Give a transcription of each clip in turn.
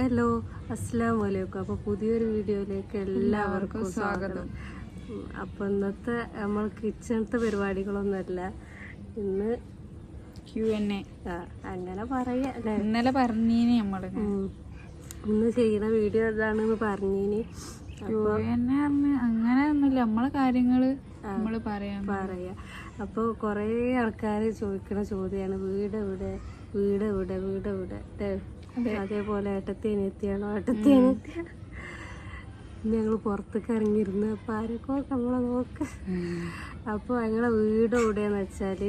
Hello അസ്സാം വലൈക്കും അപ്പോൾ പുതിയൊരു വീഡിയോയിലേക്ക് എല്ലാവർക്കും സ്വാഗതം. അപ്പൊ അപ്പോൾ ഇന്നത്തെ നമ്മൾ കിച്ചണത്തെ പരിപാടികളൊന്നുമല്ല. ഇന്ന് ക്യു എൻ എ അങ്ങനെ പറയാ ഇന്നലെ പറഞ്ഞീനി നമ്മൾ ഇന്ന് ചെയ്യുന്ന വീഡിയോ ഇതാണെന്ന് പറഞ്ഞിനി. ക്യു എൻ എ അങ്ങനെ ഒന്നുമില്ല. നമ്മളെ കാര്യങ്ങൾ നമ്മൾ പറയാം. പറയാ. അപ്പോൾ കുറേ ആൾക്കാർ ചോദിക്കുന്ന ചോദ്യമാണ് വീട് എവിടെ? വീട് എവിടെ വീട് എവിടെ അതേപോലെ ഏട്ടത്തേന് അനിയത്തിയാണോ? ഏട്ടത്തേന് ഞങ്ങൾ പുറത്തേക്ക് ഇറങ്ങിയിരുന്നു അപ്പൊ ആരൊക്കെ നമ്മളെ നോക്ക. അപ്പോൾ ഞങ്ങളെ വീട് എവിടെയെന്ന് വെച്ചാൽ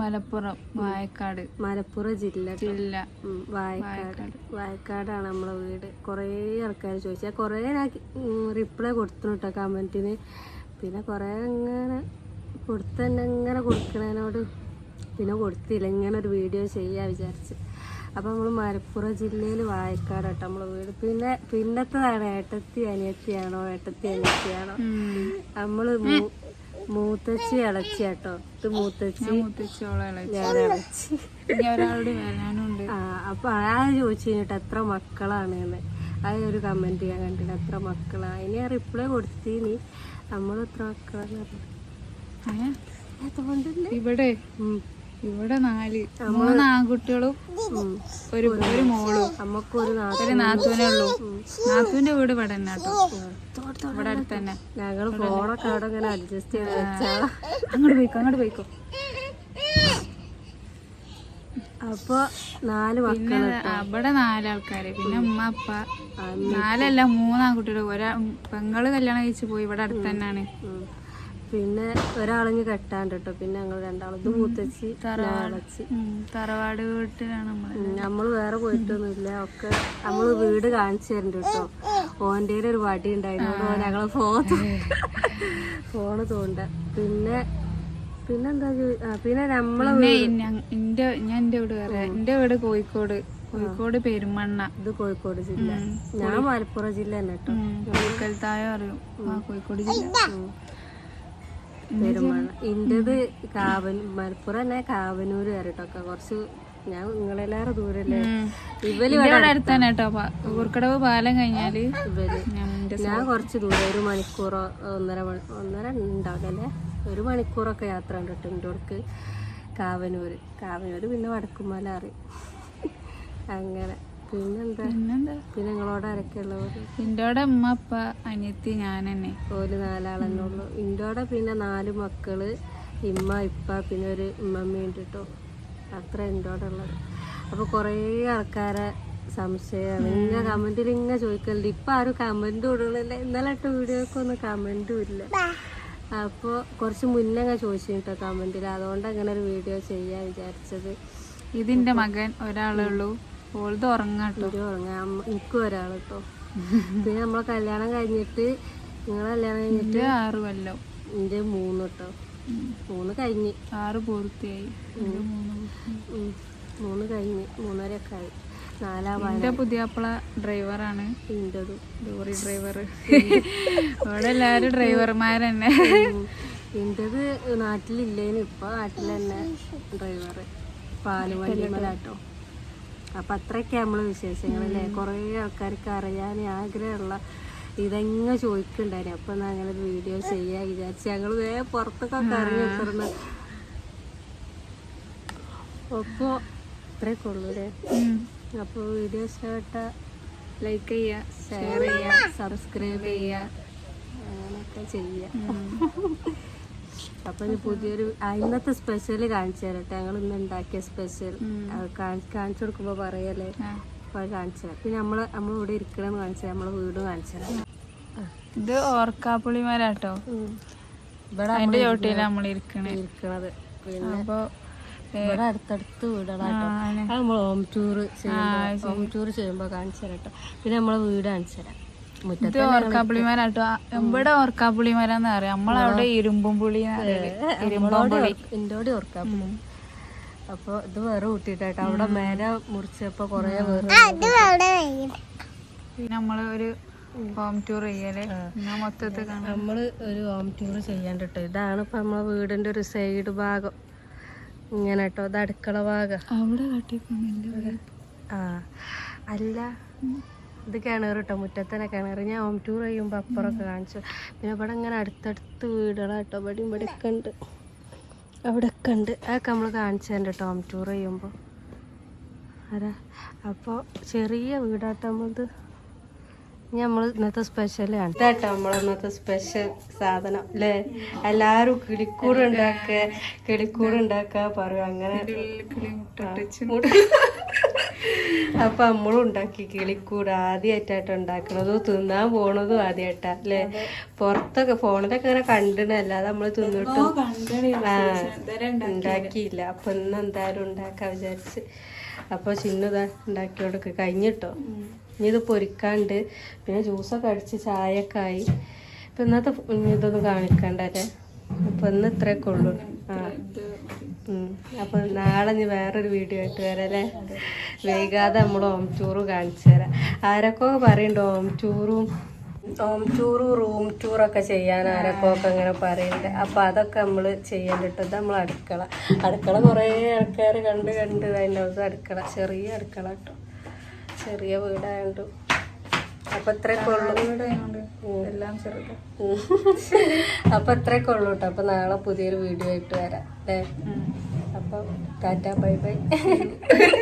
മലപ്പുറം വായക്കാട്. മലപ്പുറം ജില്ല. ജില്ല. വായക്കാട്. വായക്കാടാണ് നമ്മളെ വീട്. കുറേ ആൾക്കാർ ചോദിച്ചാൽ കുറേ ഞാൻ റിപ്ലൈ കൊടുത്തു കേട്ടോ കമന്റിന് പിന്നെ കുറേ അങ്ങനെ കൊടുത്തന്നെ ഇങ്ങനെ കൊടുക്കണതിനോട് പിന്നെ കൊടുത്തില്ല. ഇങ്ങനെ ഒരു വീഡിയോ ചെയ്യാൻ വിചാരിച്ച്. അപ്പോൾ നമ്മൾ മലപ്പുറം ജില്ലയിൽ വായക്കാട് കേട്ടോ നമ്മളെ വീട്. പിന്നെ പിന്നത്തതാണ് ഏട്ടത്തി അനിയത്തിയാണോ ഏട്ടത്തി അനിയത്തിയാണോ? നമ്മൾ മൂത്തച്ചി ഇളച്ചി കേട്ടോ. ഇത് മൂത്തച്ചി ഞാൻ ഇളച്ചി. ആ അപ്പൊ ആ ചോദിച്ചു കഴിഞ്ഞിട്ട് എത്ര മക്കളാണ് എന്ന്. ആ ഒരു കമന്റ് ഞാൻ കണ്ടിട്ട് എത്ര മക്കളാ. ഇനി ആ റിപ്ലൈ കൊടുത്തീനി. നമ്മൾ എത്ര മക്കളാന്ന് പറഞ്ഞു. ഇവിടെ. ഇവിടെ നാല് മൂന്ന് ആൺകുട്ടികളും ഒരു ഒരു മോളും നമുക്ക് ഒരു നാത്തൂനേ. ഉള്ളൂ. നാത്തൂന്റെ വീട് ഇവിടെ തന്നെ കേട്ടോ. ഇവിടെ അടുത്ത് തന്നെ. ഞങ്ങൾ ഫോണൊക്കെ അവിടെ ഇങ്ങനെ അഡ്ജസ്റ്റ് ചെയ്ത് വെച്ചാ അങ്ങോട്ട് പോയിക്കോ അങ്ങോട്ട് പോയിക്കോ. അപ്പൊ നാല് പിന്നെ അവിടെ നാലാൾക്കാര് പിന്നെ ഉമ്മ അപ്പ നാലല്ല മൂന്നാൺകുട്ടികൾ ഒരാ പെങ്ങൾ കല്യാണം കഴിച്ചു പോയി. ഇവിടെ അടുത്ത് തന്നെയാണ്. പിന്നെ ഒരാളിഞ്ഞ് കെട്ടാണ്ട് കേട്ടോ പിന്നെ ഞങ്ങൾ രണ്ടാളും ഇത് മൂത്തച്ചി തറവാടച്ചി തറവാട് വീട്ടിലാണ് നമ്മൾ നമ്മൾ വേറെ പോയിട്ടൊന്നുമില്ല. ഒക്കെ നമ്മൾ വീട് കാണിച്ചു തരുന്നുണ്ട് കേട്ടോ ഓന്റെ ഒരു വടി ഉണ്ടായിരുന്നു. ഞങ്ങൾ ഫോൺ ഫോണ് തോണ്ട. പിന്നെ പിന്നെന്താ പിന്നെ നമ്മളെ എന്റെ ഞാൻ എന്റെ വീട് പറയാം. എന്റെ വീട് കോഴിക്കോട്. കോഴിക്കോട് പെരുമണ്ണ. ഇത് കോഴിക്കോട് ജില്ല. ഞാൻ മലപ്പുറം ജില്ല തന്നെ കേട്ടോ. കോഴിക്കൽത്തായോ അറിയും ആ കോഴിക്കോട് ജില്ല. ഉം. പെരുമാണ ഇന്റത് കാവൻ മലപ്പുറം തന്നെ കാവനൂര് കയറിട്ടൊക്കെ കുറച്ച് ഞാൻ നിങ്ങളെല്ലാരും ദൂരല്ലേ? ഇവൽ ഇവിടെ അടുത്ത് തന്നെ കേട്ടോ പ- ഊർക്കടവ് പാലം കഴിഞ്ഞാൽ ഞാൻ കുറച്ച് ദൂരം ഒരു മണിക്കൂറോ ഒന്നര ഒന്നര ഉണ്ടാവില്ലല്ലേ? ഒരു മണിക്കൂറൊക്കെ യാത്ര ഉണ്ട് കേട്ടോ എന്റെ അടുക്ക് കാവനൂര് കാവനൂര് പിന്നെ വടക്കുമല അറിയും അങ്ങനെ. പിന്നെന്താ? പിന്നെന്താ? പിന്നെ നിങ്ങളോട് ഉമ്മ അപ്പ അനിയത്തി ഞാൻ തന്നെ. ഓൽ നാലാളെന്നെ ഉള്ളു. ഇന്റോടെ പിന്നെ നാല് മക്കൾ ഇമ്മ ഇപ്പ പിന്നെ ഒരു ഉമ്മമ്മയുണ്ട് കേട്ടോ അത്ര ഇന്റോടെ ഉള്ളത്. അപ്പോൾ കുറേ ആൾക്കാരെ സംശയമാണ് ഇങ്ങനെ കമന്റിൽ ഇങ്ങനെ ചോദിക്കലുണ്ട്. ഇപ്പം ആരും കമന്റ് ഇടണില്ല. ഇന്നലെ ഇട്ട വീഡിയോക്കൊന്നും കമന്റും ഇല്ല. അപ്പോൾ കുറച്ച് മുന്നേ അങ്ങനെ ചോദിച്ചു കേട്ടോ കമന്റിൽ അതുകൊണ്ട് അങ്ങനെ ഒരു വീഡിയോ ചെയ്യാൻ വിചാരിച്ചത്. ഇതിന്റെ മകൻ ഒരാളേ ഉള്ളൂ. ഓൾത് ഉറങ്ങാട്ടോ ഒരു ഉറങ്ങാൻ എനിക്കും ഒരാൾ കേട്ടോ പിന്നെ നമ്മളെ കല്യാണം കഴിഞ്ഞിട്ട് നിങ്ങളെ കല്യാണം കഴിഞ്ഞിട്ട് ആറ് കൊല്ലം. എന്റെ മൂന്ന് കേട്ടോ മൂന്ന് കഴിഞ്ഞ്. ആറ് പൂർത്തിയായി. മൂന്ന് കഴിഞ്ഞ്. മൂന്നര ഒക്കെ ആയി പുതിയ എന്റെ പുതിയാപ്പിള ഡ്രൈവറാണ്. Lorry driver. ഇവിടെ എല്ലാരും ഡ്രൈവർമാരെന്നെ. എന്റേത് നാട്ടിലില്ലേന്. ഇപ്പൊ നാട്ടിൽ തന്നെ ഡ്രൈവർ പാലുവണ്ടിമലാട്ടോ. അപ്പൊ അത്രയ്ക്ക് നമ്മൾ വിശേഷങ്ങളല്ലേ? കുറേ ആൾക്കാർക്ക് അറിയാൻ ആഗ്രഹമുള്ള ഇതെങ്ങനെ ചോദിക്കണ്ടായിരുന്നു അപ്പൊ ഞാൻ അങ്ങനെ ഒരു വീഡിയോ ചെയ്യാ വിചാരിച്ചു ഞങ്ങൾ വേ പുറത്തൊക്കെ ഇറങ്ങി വെക്കുന്നു അപ്പോൾ ഇത്രയൊക്കെ ഉള്ളൂ അല്ലേ? ഉം. അപ്പോൾ വീഡിയോ ഇഷ്ടപ്പെട്ട ലൈക്ക് ചെയ്യുക ഷെയർ ചെയ്യുക സബ്സ്ക്രൈബ് ചെയ്യുക അങ്ങനെയൊക്കെ ചെയ്യുക അപ്പോൾ ഇനി പുതിയൊരു ഇന്നത്തെ സ്പെഷ്യൽ കാണിച്ചു തരട്ടെ ഞങ്ങൾ ഇന്ന് ഉണ്ടാക്കിയ സ്പെഷ്യൽ കാണിച്ചു കൊടുക്കുമ്പോ പറയല്ലേ? അപ്പൊ കാണിച്ചു തരാം. പിന്നെ നമ്മൾ നമ്മൾ ഇവിടെ ഇരിക്കണമെന്ന് കാണിച്ചു തരാം. നമ്മളെ വീട് കാണിച്ചു തരാം. ഇത് ഓർക്കാപ്പുളിമാരാട്ടോ. ഇവിടെ അതിന്റെ ചോട്ടിയില നമ്മൾ ഇരിക്കണേ. ഇരിക്കണത്. അപ്പൊ ഇവിടെ അടുത്തടുത്ത് വീടുകളാട്ടോ നമ്മൾ ഹോം ടൂർ ചെയ്യുമ്പോൾ ഹോം ടൂർ ചെയ്യുമ്പോൾ കാണിച്ചു തരാം കേട്ടോ പിന്നെ നമ്മളെ വീട് കാണിച്ചു തരാം. ഇത് ഓർക്കാപ്പുളിമാരാട്ടോ. ഇവിടെ ഓർക്കാപ്പുളിമരാന്ന് പറയാം. നമ്മളവിടെ ഇരുമ്പും പുളി ഇരുമ്പും പുളി ഇന്റോടെ ഓർക്കാം അപ്പൊ ഇത് വേറെ കൂട്ടിട്ടാട്ടോ അവിടെ മേലെ മുറിച്ചപ്പോ കൊറേ വേറെ പിന്നെ നമ്മൾ ഒരു ഹോം ടൂർ ചെയ്യൽ. എന്നാ മൊത്തത്തിൽ നമ്മൾ ഒരു ഹോം ടൂർ ചെയ്യാണ്ടിട്ടോ. ഇതാണ് ഇപ്പൊ നമ്മളെ വീടിന്റെ ഒരു സൈഡ് ഭാഗം. ഇങ്ങനെ കേട്ടോ ഇത് അടുക്കള ഭാഗം. അവിടെ ആ. അല്ല. ഇത് കിണർ കേട്ടോ മുറ്റത്തന്നെ കിണർ ഞാൻ ഹോം ടൂർ ചെയ്യുമ്പോൾ അപ്പുറമൊക്കെ കാണിച്ചു. പിന്നെ ഇവിടെ ഇങ്ങനെ അടുത്തടുത്ത് വീടുകളാട്ടോ ഇവിടെയും ഇവിടെയൊക്കെ ഉണ്ട്. അവിടെയൊക്കെ ഉണ്ട്. അതൊക്കെ നമ്മൾ കാണിച്ചു തരണ്ട കേട്ടോ ഹോം ടൂർ ചെയ്യുമ്പോൾ അതെ അപ്പോൾ ചെറിയ വീടാട്ടോ നമ്മളത്. നമ്മൾ ഇന്നത്തെ സ്പെഷ്യലാണ് ഇതാട്ടോ നമ്മൾ ഇന്നത്തെ സ്പെഷ്യൽ സാധനം അല്ലേ എല്ലാവരും കിളിക്കൂട് ഉണ്ടാക്കുക കിളിക്കൂട് ഉണ്ടാക്കുക പറയും. അങ്ങനെ. അപ്പൊ നമ്മളും ഉണ്ടാക്കി കിളിക്കൂട് ആദ്യമായിട്ടായിട്ട് ഉണ്ടാക്കണതും തിന്നാൻ പോണതും ആദ്യമായിട്ടാ അല്ലേ? പുറത്തൊക്കെ ഫോണിലൊക്കെ ഇങ്ങനെ കണ്ടിട്ട് അല്ലാതെ നമ്മൾ തിന്നിട്ടും ആ ഉണ്ടാക്കിയില്ല. അപ്പൊ ഇന്ന് എന്തായാലും ഉണ്ടാക്കാൻ വിചാരിച്ച്. അപ്പൊ ചിന്നതാ ഉണ്ടാക്കി കൊടുക്ക കഴിഞ്ഞിട്ടോ. ഇനി ഇത് പൊരിക്കാണ്ട്. പിന്നെ ജ്യൂസൊക്കെ അടിച്ച് ചായയൊക്കെ ആയി. ഇപ്പൊ ഇന്നത്തെ ഇനി ഇതൊന്നും കാണിക്കണ്ടല്ലേ? അപ്പൊ ഇന്ന് ഇത്രയൊക്കെ ഉള്ളു. ആ. അപ്പൊ നാളെ ഇനി വേറൊരു വീഡിയോ ആയിട്ട് വരാം അല്ലേ? വൈകാതെ നമ്മൾ ഓം ടൂറ് കാണിച്ചു തരാം. ആരൊക്കെ പറയുന്നുണ്ട് ഓം ടൂറും ഓം ടൂറും റൂം ടൂറൊക്കെ ചെയ്യാൻ ആരൊക്കെ ഒക്കെ ഇങ്ങനെ പറയുന്നുണ്ട്. അപ്പൊ അതൊക്കെ നമ്മൾ ചെയ്യേണ്ടിട്ടത് നമ്മൾ അടുക്കള. അടുക്കള കുറേ ആൾക്കാർ കണ്ട് കണ്ട് അതിന്റെ അടുക്കള. ചെറിയ അടുക്കള കേട്ടോ. ചെറിയ വീടായോണ്ട്. അപ്പൊ ഇത്രയൊക്കെ ഉള്ളൂ. എല്ലാം ചെറുത്. ഉം. അപ്പൊ ഇത്രയൊക്കെ ഉള്ളൂ കേട്ടോ. അപ്പൊ നാളെ പുതിയൊരു വീഡിയോ ആയിട്ട് വരാം. അല്ലേ? അപ്പൊ ടാറ്റ ബൈ ബൈ.